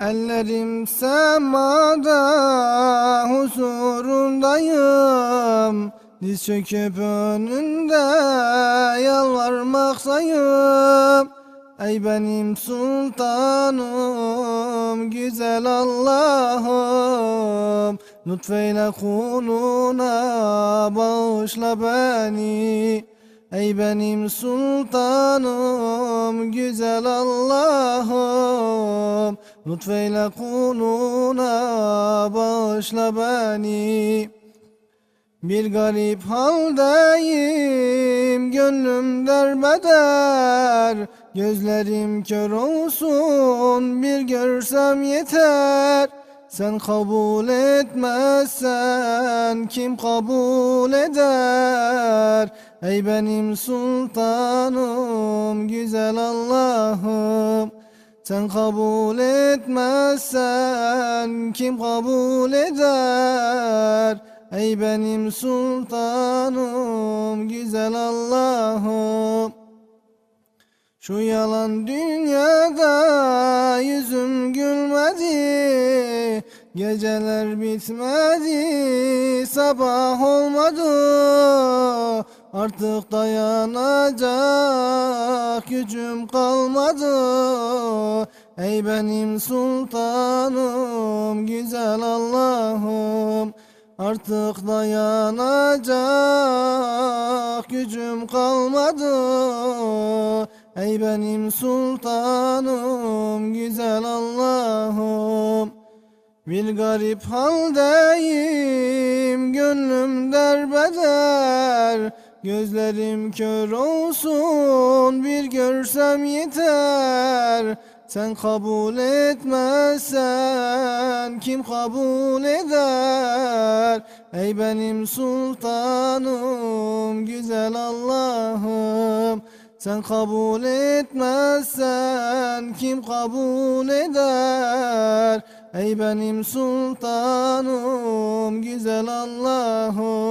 Ellerim semada huzurundayım. Diz çöküp önünde yalvarmaktayım Ey benim sultanım güzel Allah'ım. Lütfeyle kuluna bağışla beni. Ey benim sultanım güzel Allah'ım Lütfeyle kuluna bağışla beni. Bir garip haldeyim, gönlüm derbeder. Gözlerim kör olsun, bir görsem yeter. Sen kabul etmezsen kim kabul eder? Ey benim sultanım, güzel Allah'ım sen kabul etmezsen kim kabul eder? Ey benim sultanım, güzel Allah'ım. Şu yalan dünyada yüzüm gülmedi Geceler bitmedi sabah olmadı Artık dayanacak gücüm kalmadı. Ey benim sultanım güzel Allah'ım. Artık dayanacak gücüm kalmadı. Ey benim sultanım güzel Allah'ım. Bir garip haldeyim gönlüm derbeder Gözlerim kör olsun bir görsem yeter Sen kabul etmezsen kim kabul eder Ey benim sultanım güzel Allah'ım sen kabul etmezsen kim kabul eder? Ey benim sultanım, güzel Allah'ım.